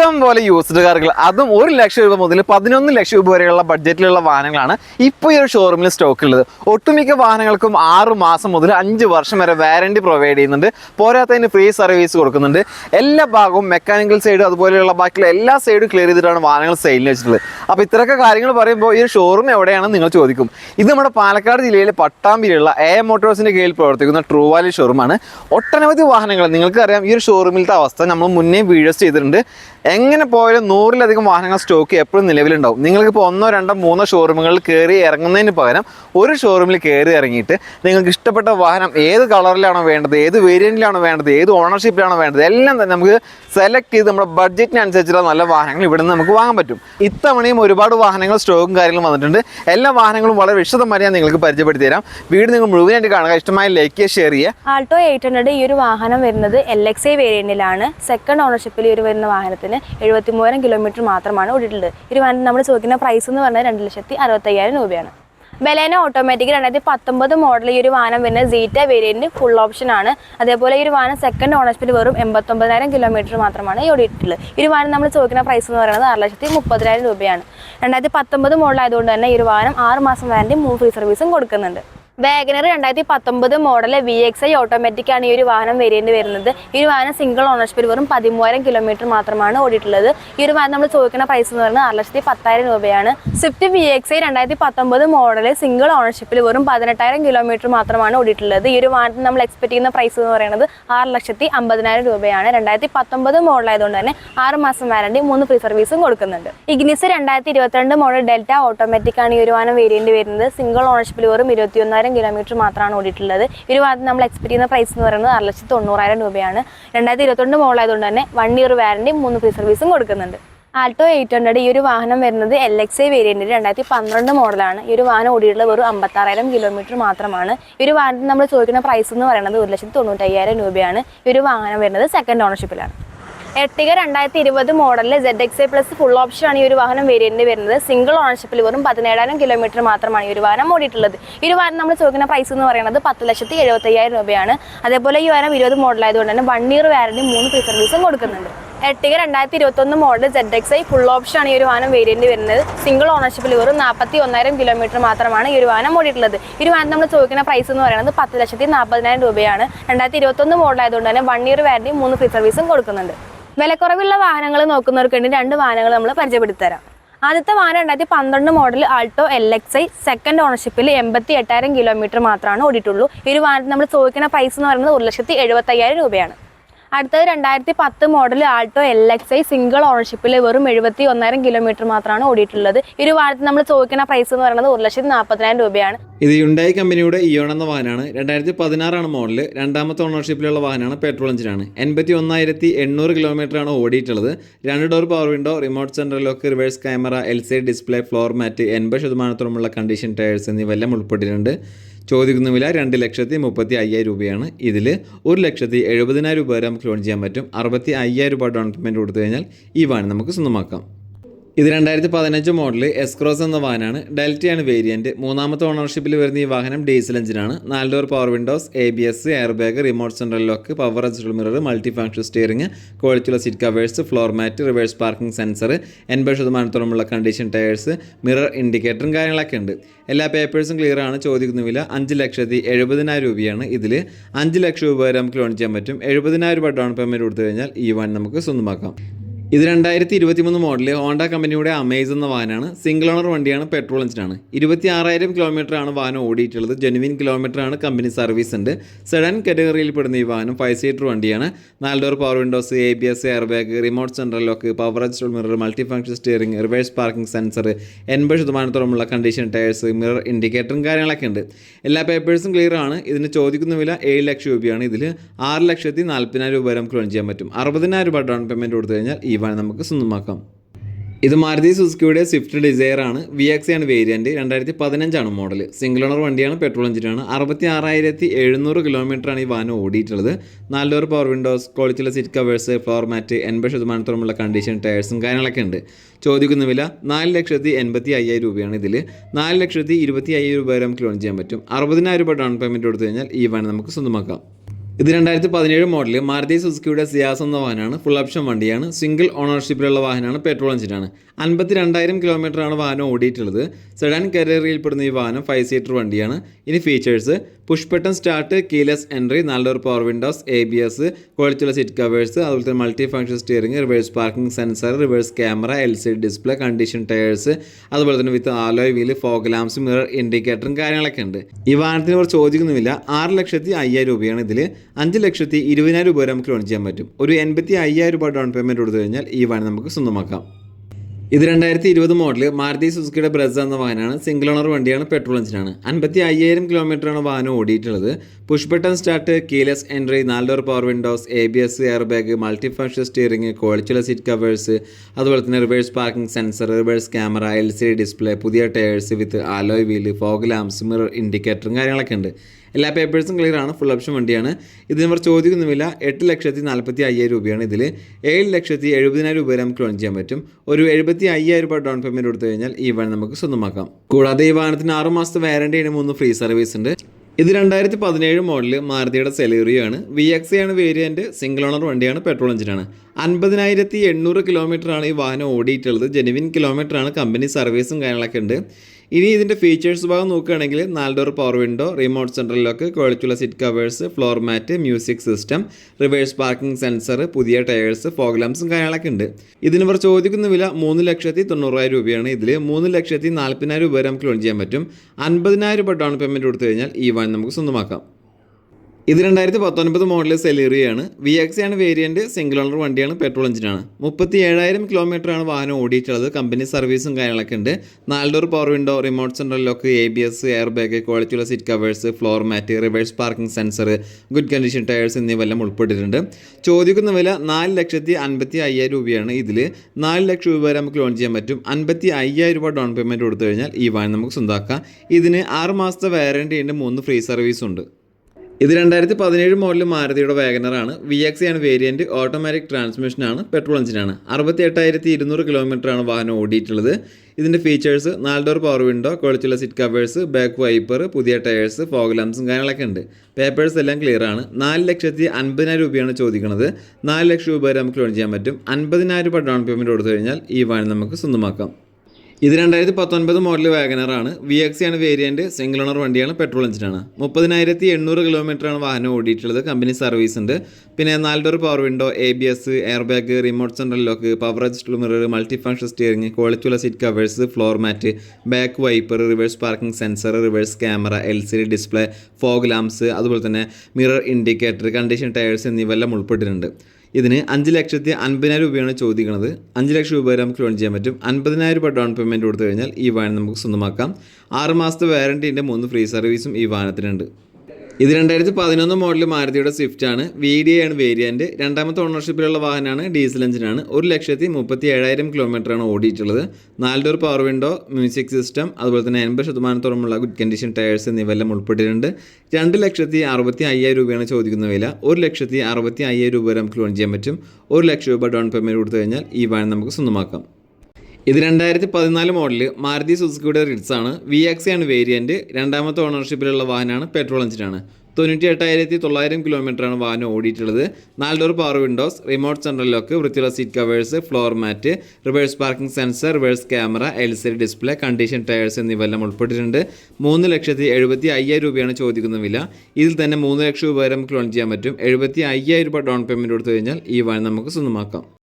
ഇഷ്ടം പോലെ യൂസ്ഡ് കാറുകൾ അതും ഒരു ലക്ഷം രൂപ മുതൽ പതിനൊന്ന് ലക്ഷം രൂപ വരെയുള്ള ബഡ്ജറ്റിലുള്ള വാഹനങ്ങളാണ് ഇപ്പോൾ ഈ ഒരു ഷോറൂമിൽ സ്റ്റോക്ക് ഉള്ളത് ഒട്ടുമിക്ക വാഹനങ്ങൾക്കും ആറ് മാസം മുതൽ അഞ്ച് വർഷം വരെ വാറണ്ടി പ്രൊവൈഡ് ചെയ്യുന്നുണ്ട്. പോരാത്തതിന് ഫ്രീ സർവീസ് കൊടുക്കുന്നുണ്ട്. എല്ലാ ഭാഗവും മെക്കാനിക്കൽ സൈഡും അതുപോലെയുള്ള ബാക്കിയുള്ള എല്ലാ സൈഡും ക്ലിയർ ചെയ്തിട്ടാണ് വാഹനങ്ങൾ സെയിലിന് വെച്ചിട്ടുള്ളത്. അപ്പോൾ ഇത്രയൊക്കെ കാര്യങ്ങൾ പറയുമ്പോൾ ഈ ഷോറൂം എവിടെയാണെന്ന് നിങ്ങൾ ചോദിക്കും. ഇത് നമ്മുടെ പാലക്കാട് ജില്ലയിലെ പട്ടാമ്പിയിലുള്ള എ മോട്ടോഴ്സിന്റെ കീഴിൽ പ്രവർത്തിക്കുന്ന ട്രൂ വാലി ഷോറൂമാണ് ഒട്ടനവധി വാഹനങ്ങൾ നിങ്ങൾക്ക് അറിയാം ഈ ഒരു ഷോറൂമിലത്തെ അവസ്ഥ നമ്മൾ മുന്നേ വീഡിയോസ് ചെയ്തിട്ടുണ്ട്. എങ്ങനെ പോയാലും നൂറിലധികം വാഹനങ്ങൾ സ്റ്റോക്ക് എപ്പോഴും നിലവിലുണ്ടാവും. നിങ്ങൾക്ക് ഇപ്പോൾ ഒന്നോ രണ്ടോ മൂന്നോ ഷോറൂമുകളിൽ കയറി ഇറങ്ങുന്നതിന് പകരം ഒരു ഷോറൂമിൽ കയറി ഇറങ്ങിയിട്ട് നിങ്ങൾക്ക് ഇഷ്ടപ്പെട്ട വാഹനം ഏത് കളറിലാണോ വേണ്ടത് ഏത് വേരിയന്റിലാണോ വേണ്ടത് ഏത് ഓണർഷിപ്പിലാണോ വേണ്ടത് എല്ലാം തന്നെ നമുക്ക് സെലക്ട് ചെയ്ത് നമ്മുടെ ബഡ്ജറ്റിനനുസരിച്ചുള്ള നല്ല വാഹനങ്ങൾ ഇവിടെ നിന്ന് നമുക്ക് വാങ്ങാൻ പറ്റും. ഇത്തവണയും ഒരുപാട് വാഹനങ്ങൾ സ്റ്റോക്കും കാര്യങ്ങളും വന്നിട്ടുണ്ട്. എല്ലാ വാഹനങ്ങളും വളരെ വിശദമായി ഞാൻ നിങ്ങൾക്ക് പരിചയപ്പെടുത്തി തരാം വീട് നിങ്ങൾ മുഴുവനായിട്ട് കാണുക. ഇഷ്ടമായ ലൈക്ക് ഷെയർ ചെയ്യുക. ആൾട്ടോ എയ്റ്റ് ഹൺഡ്രഡ് ഈ ഒരു വാഹനം വരുന്നത് എൽ എക്സ് ഐ വേരിയന്റിലാണ് സെക്കൻഡ് ഓണർഷിപ്പിൽ ഈ ഒരു വരുന്ന വാഹനത്തിന് എഴുപത്തി മൂവായിരം കിലോമീറ്റർ മാത്രമാണ് ഓടിയിട്ടുള്ളത്. ഈ ഒരു വാഹനം നമ്മൾ ചോദിക്കുന്ന പ്രൈസ് എന്ന് പറഞ്ഞാൽ രണ്ട് ലക്ഷത്തി അറുപത്തയ്യായിരം രൂപയാണ്. ബലേന ഓട്ടോമാറ്റിക് രണ്ടായിരത്തി പത്തൊമ്പത് മോഡൽ ഈ ഒരു വാഹനം വരുന്ന സീറ്റ വേരിയന്റ് ഫുൾ ഓപ്ഷൻ ആണ്. അതേപോലെ ഈ ഒരു വാഹനം സെക്കൻഡ് ഓണർഷിപ്പിൽ വെറും എൺപത്തൊമ്പതിനായിരം കിലോമീറ്റർ മാത്രമാണ് ഈ ഓടിയിട്ടുള്ളത് ഈ ഒരു വാഹനം നമ്മൾ ചോദിക്കുന്ന പ്രൈസ് എന്ന് പറയുന്നത് ആറ് ലക്ഷത്തി മുപ്പതിനായിരം രൂപയാണ്. രണ്ടായിരത്തി പത്തൊമ്പത് മോഡൽ ആയതുകൊണ്ട് തന്നെ ഈ ഒരു വാഹനം ആറ് മാസം വാറണ്ടി മൂന്ന് ഫ്രീ സർവീസും കൊടുക്കുന്നുണ്ട്. വാഗനർ രണ്ടായിരത്തി പത്തൊമ്പത് model V X I automatic ആണ് ഈ ഒരു വാഹനം വേരിയന്റ് വരുന്നത്. ഈ ഒരു വാഹനം സിംഗിൾ ഓണർഷിപ്പിൽ വെറും പതിമൂവായിരം കിലോമീറ്റർ മാത്രമാണ് ഓടിയിട്ടുള്ളത്. ഈ ഒരു വാഹനം നമ്മൾ ചോദിക്കുന്ന പ്രൈസ് എന്ന് പറയുന്നത് ആറ് ലക്ഷത്തി പത്തായിരം രൂപയാണ് സ്വിഫ്റ്റ് വി എക്സ് ഐ രണ്ടായിരത്തി പത്തൊമ്പത് മോഡൽ സിംഗിൾ ഓണർഷിപ്പിൽ വെറും പതിനെട്ടായിരം കിലോമീറ്റർ മാത്രമാണ് ഓടിയിട്ടുള്ളത്. ഈ ഒരു വാഹനത്തിന് നമ്മൾ എക്സ്പെക്ട് ചെയ്യുന്ന പ്രൈസ് എന്ന് പറയുന്നത് ആറ് ലക്ഷത്തി അമ്പതിനായിരം രൂപയാണ്. രണ്ടായിരത്തി പത്തൊമ്പത് മോഡൽ ആയതുകൊണ്ട് തന്നെ ആറ് മാസം വാറണ്ടി മൂന്ന് ഫ്രീ സർവീസും കൊടുക്കുന്നുണ്ട്. ഇഗ്നിസ് രണ്ടായിരത്തി ഇരുപത്തിരണ്ട് മോഡൽ ഡെൽറ്റ ഓട്ടോമാറ്റിക് ആണ് ഈ ഒരു വാഹനം വേരിയന്റ് വരുന്നത്. സിംഗിൾ ഓണർഷിപ്പിൽ വെറും ഇരുപത്തിയൊന്നായിരം കിലോമീറ്റർ മാത്രമാണ് ഓടിയിട്ടുള്ളത്. ഇവർ വാഹനം നമ്മൾ എക്സ്പെക്ട് ചെയ്യുന്ന പ്രൈസ് എന്ന് പറയുന്നത് ആറ് ലക്ഷത്തി തൊണ്ണൂറായിരം രൂപയാണ്. രണ്ടായിരത്തി ഇരുപത്തൊണ്ട് മോഡൽ ആയതുകൊണ്ട് തന്നെ വൺ ഇയർ വാറണ്ടി മൂന്ന് ഫ്രീ സർവീസും കൊടുക്കുന്നുണ്ട്. ആൾട്ടോ എയ്റ്റ് ഹൺഡ്രഡ് ഈ ഒരു വാഹനം വരുന്നത് എൽ എക്സ് ഐ വേരിയന്റിൽ രണ്ടായിരത്തി പന്ത്രണ്ട് മോഡലാണ് ഈ ഒരു വാഹനം ഓടിയിട്ടുള്ള വെറും അമ്പത്താറായിരം കിലോമീറ്റർ മാത്രമാണ്. ഈ ഒരു വാഹനത്തിന് നമ്മൾ ചോദിക്കുന്ന പ്രൈസ് എന്ന് പറയുന്നത് ഒരു ലക്ഷത്തി തൊണ്ണൂറ്റയ്യായിരം രൂപയാണ്. ഈ ഒരു വാഹനം വരുന്നത് സെക്കൻഡ് ഓണർഷിപ്പിലാണ് എർട്ടിക രണ്ടായിരത്തി ഇരുപത് മോഡലിൽ Z X I plus full option ആണ് ഈ ഒരു വാഹനം വേരിയന്റ് വരുന്നത്. സിംഗിൾ ഓണർഷിപ്പിൽ വെറും പതിനേഴായിരം കിലോമീറ്റർ മാത്രമാണ് ഈ ഒരു വാഹനം ഓടിയിട്ടുള്ളത്. ഈ വാഹനം നമ്മൾ ചോദിക്കുന്ന പ്രൈസ് എന്ന് പറയുന്നത് പത്ത് ലക്ഷത്തി എഴുപത്തയ്യായിരം രൂപയാണ്. അതേപോലെ ഈ വാഹനം ഇരുപത് മോഡൽ ആയതുകൊണ്ട് തന്നെ വൺ ഇയർ വാറണ്ടി മൂന്ന് ഫ്രീ സർവീസും കൊടുക്കുന്നുണ്ട്. എർട്ടിക രണ്ടായിരത്തി ഇരുപത്തൊന്ന് model Z X I full option ആണ് ഈ ഒരു വാഹനം വേരിയന്റ് വരുന്നത്. സിംഗിൾ ഓണർഷിപ്പിൽ വെറും നാൽപ്പത്തി ഒന്നായിരം കിലോമീറ്റർ മാത്രമാണ് ഈ ഒരു വാഹനം ഓടിയിട്ടുള്ളത്. ഈ ഒരു വാഹനം നമ്മൾ ചോദിക്കുന്ന പ്രൈസ് എന്ന് പറയുന്നത് പത്ത് ലക്ഷത്തി നാൽപ്പതിനായിരം രൂപയാണ്. രണ്ടായിരത്തി ഇരുപത്തൊന്ന് മോഡൽ ആയതുകൊണ്ട് തന്നെ വൺ ഇയർ വാറണ്ടി മൂന്ന് ഫ്രീ സർവീസും കൊടുക്കുന്നുണ്ട്. വിലക്കുറവുള്ള വാഹനങ്ങൾ നോക്കുന്നവർക്ക് വേണ്ടി രണ്ട് വാഹനങ്ങൾ നമ്മൾ പരിചയപ്പെടുത്തി തരാം ആദ്യത്തെ വാഹനം രണ്ടായിരത്തി പന്ത്രണ്ട് model Alto L X I second ഓണർഷിപ്പിൽ എൺപത്തി എട്ടായിരം കിലോമീറ്റർ മാത്രമാണ് ഓടിയിട്ടുള്ളൂ. ഈ ഒരു വാഹനത്തിന് നമ്മൾ ചോദിക്കുന്ന പൈസ എന്ന് പറയുന്നത് ഒരു ലക്ഷത്തി എഴുപത്തയ്യായിരം രൂപയാണ്. അടുത്തത് രണ്ടായിരത്തി പത്ത് model Alto L X I single ഓണർഷിപ്പിൽ വെറും എഴുപത്തി ഒന്നായിരം കിലോമീറ്റർ മാത്രമാണ് ഓടിയിട്ടുള്ളത്. ഒരു വാഹനത്തിന് നമ്മൾ ചോദിക്കുന്ന പ്രൈസ് എന്ന് പറയുന്നത് ഒരു ലക്ഷത്തി നാൽപ്പതിനായിരം രൂപയാണ്. ഇത് യുണ്ടായി കമ്പനിയുടെ ഇയോൺ എന്ന വാഹനമാണ്. രണ്ടായിരത്തി പതിനാറാണ് മോഡൽ രണ്ടാമത്തെ ഓണർഷിപ്പിലുള്ള വാഹനമാണ് പെട്രോൾ എഞ്ചിനാണ് എൺപത്തി ഒന്നായിരത്തി എണ്ണൂറ് കിലോമീറ്ററാണ് ഓടിയിട്ടുള്ളത്. രണ്ട് door power window remote central lock reverse camera L C display floor mat എൺപത് ശതമാനത്തോളമുള്ള കണ്ടീഷൻ ടയേഴ്സ് എന്നിവയെല്ലാം ഉൾപ്പെട്ടിട്ടുണ്ട്. ചോദിക്കുന്ന വില രണ്ട് ലക്ഷത്തി മുപ്പത്തി അയ്യായിരം രൂപയാണ് ഇതിൽ ഒരു ലക്ഷത്തി എഴുപതിനായിരം രൂപ വരെ നമുക്ക് ലോൺ ചെയ്യാൻ പറ്റും. അറുപത്തി അയ്യായിരം രൂപ ഡൗൺ പേയ്മെന്റ് കൊടുത്തു കഴിഞ്ഞാൽ ഈ വാഹനം നമുക്ക് സ്വന്തമാക്കാം. ഇത് രണ്ടായിരത്തി പതിനഞ്ച് മോഡൽ എസ്ക്രോസ് എന്ന വാഹനമാണ്. ഡെൽറ്റയാണ് വേരിയന്റ് മൂന്നാമത്തെ ഓണർഷിപ്പിൽ വരുന്ന ഈ വാഹനം ഡീസൽ എഞ്ചിനാണ് നാല് door power windows A B S air bag remote central lock power adjustable mirror multi function steering ക്വാളിറ്റിയുള്ള seat covers floor mat reverse parking sensor എൺപത് ശതമാനത്തോളമുള്ള കണ്ടീഷൻ ടയേഴ്സ് മിറർ ഇൻഡിക്കേറ്ററും കാര്യങ്ങളൊക്കെ ഉണ്ട്. എല്ലാ പേപ്പേഴ്സും ക്ലിയർ ആണ്. ചോദിക്കുന്ന വില അഞ്ച് ലക്ഷത്തി എഴുപതിനായിരം രൂപയാണ്. ഇതിൽ അഞ്ച് ലക്ഷം രൂപ വരെ നമുക്ക് ലോൺ ചെയ്യാൻ പറ്റും. എഴുപതിനായിരം രൂപ ഡൗൺ പേയ്മെന്റ് കൊടുത്തു കഴിഞ്ഞാൽ ഈ വൺ നമുക്ക് സ്വന്തമാക്കാം. ഇത് രണ്ടായിരത്തി ഇരുപത്തി മൂന്ന് മോഡൽ ഹോണ്ട കമ്പനിയുടെ അമേസ് എന്ന വാഹനമാണ് സിംഗിൾ ഓണർ വണ്ടിയാണ് പെട്രോൾ എഞ്ചിനാണ്. ഇരുപത്തി ആറായിരം ആണ് വാഹനം ഓടിയിട്ടുള്ളത്. ജെനുവിൻ കിലോമീറ്റർ ആണ് കമ്പനി സർവീസ് ഉണ്ട്. സെഡൻ കാറ്റഗറിയിൽ പെടുന്ന ഈ വാഹനം ഫൈവ് സീറ്റർ വണ്ടിയാണ്. നാല് door power windows A B S air bag remote central lock power adjustable mirror multi function steering reverse parking sensor എൺപത് ശതമാനത്തോളമുള്ള കണ്ടീഷൻ ടയേഴ്സ് മിറർ ഇൻഡിക്കേറ്ററും കാര്യങ്ങളൊക്കെ ഉണ്ട്. എല്ലാ പേപ്പേഴ്സും ക്ലിയർ ആണ്. ഇതിന് ചോദിക്കുന്ന വില ഏഴ് ലക്ഷം രൂപയാണ്. ഇതിൽ ആറ് ലക്ഷത്തി നാൽപ്പതിനായിരം രൂപ വരെ നമുക്ക് ലോൺ ചെയ്യാൻ പറ്റും. അറുപതിനായിരം രൂപ ഡൗൺ പേയ്മെന്റ് കൊടുത്തു കഴിഞ്ഞാൽ ഈ വാഹനം നമുക്ക് സ്വന്തമാക്കാം. ഇത് മാരുതി സുസുക്കിയുടെ സ്വിഫ്റ്റ് ഡിസയർ ആണ്. വി എക്സ് ആണ് വേരിയന്റ് രണ്ടായിരത്തി പതിനഞ്ചാണ് മോഡൽ സിംഗിൾ ഓണർ വണ്ടിയാണ് പെട്രോൾ എഞ്ചിനാണ് അറുപത്തി ആറായിരത്തി എഴുന്നൂറ് കിലോമീറ്ററാണ് ഈ വാഹനം ഓടിയിട്ടുള്ളത്. നാല് ഡോർ പവർ വിൻഡോസ് ക്വാളിറ്റിയുള്ള സീറ്റ് കവേഴ്സ് ഫ്ലോർ മാറ്റ് എൺപത് ശതമാനത്തോളമുള്ള കണ്ടീഷൻ ടയേഴ്സും കാര്യങ്ങളൊക്കെ ഉണ്ട്. ചോദിക്കുന്ന വില നാല് ലക്ഷത്തി എൺപത്തി അയ്യായിരം രൂപയാണ് ഇതിൽ നാല് ലക്ഷത്തി ഇരുപത്തി അയ്യായിരം രൂപ വരെ നമുക്ക് ലോൺ ചെയ്യാൻ പറ്റും. അറുപതിനായിരം രൂപ ഡൗൺ പേയ്മെന്റ് കൊടുത്തു കഴിഞ്ഞാൽ ഈ വാഹനം നമുക്ക് സ്വന്തമാക്കാം. ഇത് രണ്ടായിരത്തി പതിനേഴ് മോഡൽ മാരുതി സുസുക്കിയുടെ സിയാസ് എന്ന വാഹനമാണ് ഫുൾ ഓപ്ഷൻ വണ്ടിയാണ്. സിംഗിൾ ഓണർഷിപ്പിലുള്ള വാഹനമാണ് പെട്രോൾ എഞ്ചിനാണ് അൻപത്തി രണ്ടായിരം കിലോമീറ്ററാണ് വാഹനം ഓടിയിട്ടുള്ളത്. സെഡാൻ കരേറിയിൽപ്പെടുന്ന ഈ വാഹനം ഫൈവ് സീറ്റർ വണ്ടിയാണ്. ഇനി features push button start keyless entry നല്ല door power windows A B S ക്വാളിറ്റിയുള്ള സീറ്റ് കവേഴ്സ് അതുപോലെ തന്നെ multi function steering reverse parking sensor reverse camera L C display condition tyres അതുപോലെ തന്നെ with alloy wheel fog lamps mirror ഇൻഡിക്കേറ്ററും കാര്യങ്ങളൊക്കെ ഉണ്ട്. ഈ വാഹനത്തിന് കുറച്ച് ചോദിക്കുന്നുമില്ല ആറ് ലക്ഷത്തി അയ്യായിരം രൂപയാണ് ഇതിൽ അഞ്ച് ലക്ഷത്തി ഇരുപതിനായിരം രൂപ വരെ നമുക്ക് ലോൺ ചെയ്യാൻ പറ്റും. ഒരു എൺപത്തി അയ്യായിരം രൂപ ഡൗൺ പേയ്മെന്റ് കൊടുത്തു കഴിഞ്ഞാൽ ഈ വാഹനം നമുക്ക് സ്വന്തമാക്കാം. ഇത് രണ്ടായിരത്തി ഇരുപത് മോഡൽ മാരുതി സുസുക്കിയുടെ ബ്രസ് എന്ന വാഹനമാണ്. സിംഗിൾ ഓണർ വണ്ടിയാണ് പെട്രോൾ എഞ്ചിനാണ് അൻപത്തി അയ്യായിരം കിലോമീറ്ററാണ് വാഹനം ഓടിയിട്ടുള്ളത്. Push button start keyless entry നാല് door power windows A B S air bag multi function steering ക്വാളിറ്റിയുള്ള സീറ്റ് കവേഴ്സ് അതുപോലെ തന്നെ reverse parking sensor reverse camera L C D display പുതിയ tyres with alloy wheel fog lamps mirror ഇൻഡിക്കേറ്ററും കാര്യങ്ങളൊക്കെ ഉണ്ട്. എല്ലാ പേപ്പേഴ്സും clear ആണ്. ഫുൾ ഓപ്ഷൻ വണ്ടിയാണ്. ഇതിന് ഇവർ ചോദിക്കുന്നുമില്ല എട്ട് ലക്ഷത്തി നാൽപ്പത്തി അയ്യായിരം രൂപയാണ് ഇതിൽ ഏഴ് ലക്ഷത്തി എഴുപതിനായിരം രൂപ വരെ നമുക്ക് ലോൺ ചെയ്യാൻ പറ്റും. ഒരു എഴുപത്തി അയ്യായിരം രൂപ ഡൗൺ പേയ്മെന്റ് കൊടുത്തു കഴിഞ്ഞാൽ ഈ വണ്ടി നമുക്ക് സ്വന്തമാക്കാം. കൂടാതെ ഈ വാഹനത്തിന് ആറ് മാസത്തെ വാറണ്ടിയാണ് മൂന്ന് ഫ്രീ സർവീസ് ഉണ്ട്. ഇത് രണ്ടായിരത്തി പതിനേഴ് മോഡൽ മാരുതിയുടെ സെലേറിയാണ് വി എക്സ് ആണ് വേരിയന്റ് സിംഗിൾ ഓണർ വണ്ടിയാണ് പെട്രോൾ എഞ്ചിനാണ് അൻപതിനായിരത്തി എണ്ണൂറ് കിലോമീറ്ററാണ് ഈ വാഹനം ഓടിയിട്ടുള്ളത്. ജെനുവിൻ കിലോമീറ്ററാണ് കമ്പനി സർവീസും കാര്യങ്ങളൊക്കെ ഉണ്ട്. ഇനി ഇതിന്റെ ഫീച്ചേഴ്സ് ഭാഗം നോക്കുകയാണെങ്കിൽ നാല് door power window remote central lock ക്വാളിറ്റിയുള്ള seat covers floor mat music system reverse parking sensor പുതിയ ടയേഴ്സ് ഫോഗ് ലാംസും കാര്യങ്ങളൊക്കെ ഉണ്ട്. ഇതിന് ഇവർ ചോദിക്കുന്ന വില മൂന്ന് ലക്ഷത്തി തൊണ്ണൂറായിരം രൂപയാണ്. ഇതിൽ മൂന്ന് ലക്ഷത്തി നാൽപ്പതിനായിരം രൂപ വരെ നമുക്ക് ലോൺ ചെയ്യാൻ പറ്റും. അൻപതിനായിരം രൂപ ഡൗൺ പേയ്മെന്റ് കൊടുത്തു കഴിഞ്ഞാൽ ഈ വൺ നമുക്ക് സ്വന്തമാക്കാം. ഇത് രണ്ടായിരത്തി പത്തൊൻപത് മോഡൽ സെലേറിയാണ്. വി എക്സ് ആണ് വേരിയന്റ് സിംഗിൾ ഓണർ വണ്ടിയാണ് പെട്രോൾ എഞ്ചിനാണ് മുപ്പത്തി ഏഴായിരം കിലോമീറ്ററാണ് വാഹനം ഓടിയിട്ടുള്ളത്. കമ്പനി സർവീസും കാര്യങ്ങളൊക്കെ ഉണ്ട്. നാല് door power window remote central lock A B S air bag ക്വാളിറ്റിയുള്ള seat covers floor mat reverse parking sensor good condition tyres എന്നിവയെല്ലാം ഉൾപ്പെട്ടിട്ടുണ്ട്. ചോദിക്കുന്ന വില നാല് ലക്ഷത്തി അൻപത്തി അയ്യായിരം രൂപയാണ് ഇതിൽ നാല് ലക്ഷം രൂപ വരെ നമുക്ക് ലോൺ ചെയ്യാൻ പറ്റും. അൻപത്തി അയ്യായിരം രൂപ ഡൗൺ പേയ്മെന്റ് കൊടുത്തു കഴിഞ്ഞാൽ ഈ വാഹനം നമുക്ക് സ്വന്തമാക്കാം ഇതിന് ആറ് മാസത്തെ വാറണ്ടി ഉണ്ട്. മൂന്ന് ഫ്രീ സർവീസ് ഉണ്ട്. ഇത് രണ്ടായിരത്തി പതിനേഴ് മോഡൽ മാരുതിയുടെ വാഗനറാണ് വി എക്സ് ആണ് വേരിയന്റ് ഓട്ടോമാറ്റിക് ട്രാൻസ്മിഷനാണ് പെട്രോൾ എഞ്ചിനാണ് അറുപത്തി എട്ടായിരത്തി ഇരുന്നൂറ് കിലോമീറ്ററാണ് വാഹനം ഓടിയിട്ടുള്ളത്. ഇതിന്റെ ഫീച്ചേഴ്സ് നാല് ഡോർ പവർ വിൻഡോ ക്വാളിറ്റിയുള്ള സിറ്റ് കവേഴ്സ് ബാക്ക് വൈപ്പർ പുതിയ ടയേഴ്സ് ഫോഗ് ലാംസും കാര്യങ്ങളൊക്കെ ഉണ്ട്. പേപ്പേഴ്സ് എല്ലാം ക്ലിയർ ആണ്. നാല് ലക്ഷത്തി അൻപതിനായിരം രൂപയാണ് ചോദിക്കുന്നത് നാല് ലക്ഷം രൂപ വരെ നമുക്ക് ലോൺ ചെയ്യാൻ പറ്റും. അൻപതിനായിരം രൂപ ഡൗൺ പേയ്മെന്റ് കൊടുത്തു കഴിഞ്ഞാൽ ഈ വാഹനം നമുക്ക് സ്വന്തമാക്കാം. ഇത് രണ്ടായിരത്തി പത്തൊൻപത് മോഡൽ വാഗനറാണ്. വി എക്സി ആണ് വേരിയന്റ് സിംഗിൾ ഓണർ വണ്ടിയാണ് പെട്രോൾ എഞ്ചിനാണ് മുപ്പതിനായിരത്തി എണ്ണൂറ് കിലോമീറ്ററാണ് വാഹനം ഓടിയിട്ടുള്ളത്. കമ്പനി സർവീസ് ഉണ്ട്. പിന്നെ നാല് door power window A B S air bag remote central lock power adjustable mirror multi function steering ക്വാളിറ്റിയുള്ള seat covers floor mat back wiper reverse parking sensor reverse camera L C D display fog lamps അതുപോലെ തന്നെ mirror indicator condition tyres എന്നിവയെല്ലാം ഉൾപ്പെട്ടിട്ടുണ്ട്. ഇതിന് അഞ്ച് ലക്ഷത്തി അൻപതിനായിരം രൂപയാണ് ചോദിക്കുന്നത് അഞ്ച് ലക്ഷം രൂപ വരെ നമുക്ക് ലോൺ ചെയ്യാൻ പറ്റും. അൻപതിനായിരം രൂപ ഡൗൺ പേയ്മെന്റ് കൊടുത്തു കഴിഞ്ഞാൽ ഈ വാഹനം നമുക്ക് സ്വന്തമാക്കാം. ആറ് മാസത്തെ വാറണ്ടീന്റെ മൂന്ന് ഫ്രീ സർവീസും ഈ വാഹനത്തിനുണ്ട്. ഇത് രണ്ടായിരത്തി പതിനൊന്ന് മോഡൽ മാരുതിയുടെ സ്വിഫ്റ്റ് ആണ്. വി ഡി ആണ് വേരിയന്റ് രണ്ടാമത്തെ ഓണർഷിപ്പിലുള്ള വാഹനമാണ് ഡീസൽ എഞ്ചിനാണ് ഒരു ലക്ഷത്തി മുപ്പത്തി ഏഴായിരം കിലോമീറ്ററാണ് ഓടിയിട്ടുള്ളത്. നാല് door power window music system അതുപോലെ തന്നെ എൺപത് ശതമാനത്തോളമുള്ള ഗുഡ് കണ്ടീഷൻ ടയേഴ്സ് എന്നിവയെല്ലാം ഉൾപ്പെട്ടിട്ടുണ്ട്. രണ്ട് ലക്ഷത്തി അറുപത്തി അയ്യായിരം രൂപയാണ് ചോദിക്കുന്ന വില. ഒരു ലക്ഷത്തി അറുപത്തി അയ്യായിരം രൂപ വരെ നമുക്ക് ലോൺ ചെയ്യാൻ പറ്റും. ഒരു ലക്ഷം രൂപ ഡൗൺ പേയ്മെന്റ് കൊടുത്തു കഴിഞ്ഞാൽ ഈ വാഹനം നമുക്ക് സ്വന്തമാക്കാം. ഇത് രണ്ടായിരത്തി പതിനാല് മോഡൽ മാരുതി സുസുക്കിയുടെ റിഡ്സ് ആണ് വി എക്സ് ആണ് വേരിയന്റ് രണ്ടാമത്തെ ഓണർഷിപ്പിലുള്ള വാഹനമാണ് പെട്രോൾ എഞ്ചിനാണ്. തൊണ്ണൂറ്റി എട്ടായിരത്തി തൊള്ളായിരം കിലോമീറ്ററാണ് വാഹനം ഓടിയിട്ടുള്ളത്. നാല് door power windows remote central lock വൃത്തിയുള്ള seat covers floor mat reverse parking sensor reverse camera L C display condition tyres എന്നിവയെല്ലാം ഉൾപ്പെട്ടിട്ടുണ്ട്. മൂന്ന് ലക്ഷത്തി എഴുപത്തി അയ്യായിരം രൂപയാണ് ചോദിക്കുന്ന വില. ഇതിൽ തന്നെ മൂന്ന് ലക്ഷം രൂപ വരെ നമുക്ക് ലോൺ ചെയ്യാൻ പറ്റും. എഴുപത്തി അയ്യായിരം രൂപ ഡൗൺ പേയ്മെന്റ് കൊടുത്തു കഴിഞ്ഞാൽ ഈ വാഹനം നമുക്ക് സ്വന്തമാക്കാം.